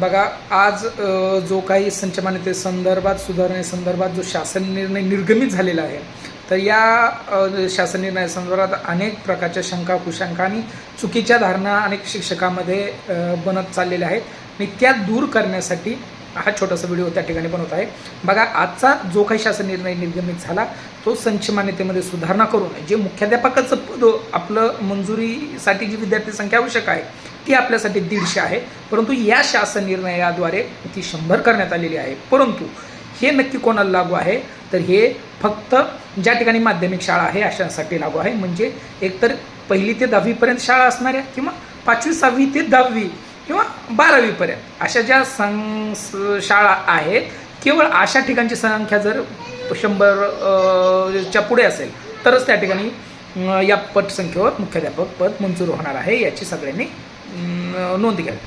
बघा आज जो काही संचमान्यते संदर्भात सुधारणेसंदर्भात जो शासन निर्णय निर्गमित झालेला आहे तर या शासन निर्णयासंदर्भात अनेक प्रकारच्या शंका कुशंका आणि चुकीच्या धारणा अनेक शिक्षकामध्ये बनत चाललेल्या आहेत आणि त्या दूर करण्यासाठी हा छोटासा व्हिडिओ त्या ठिकाणी बनवत आहे. बघा आजचा जो काही शासन निर्णय निर्गमित झाला तो संचमान्यतेमध्ये सुधारणा करून जे मुख्याध्यापकाचं पद आपलं मंजुरीसाठी जी विद्यार्थी संख्या आवश्यक आहे ती आपल्यासाठी दीडशे आहे. परंतु या शासन निर्णयाद्वारे ती शंभर करण्यात आलेली आहे. परंतु हे नक्की कोणाला लागू आहे? तर हे फक्त ज्या ठिकाणी माध्यमिक शाळा आहे अशांसाठी लागू आहे. म्हणजे एकतर पहिली ते दहावीपर्यंत शाळा असणाऱ्या किंवा पाचवी सहावी ते दहावी किंवा बारावीपर्यंत अशा ज्या सं शाळा आहेत केवळ अशा ठिकाणची संख्या जर शंभर च्या पुढे असेल तरच त्या ठिकाणी या पटसंख्येवर मुख्याध्यापक पद मंजूर होणार आहे याची सगळ्यांनी Mm, no, no un.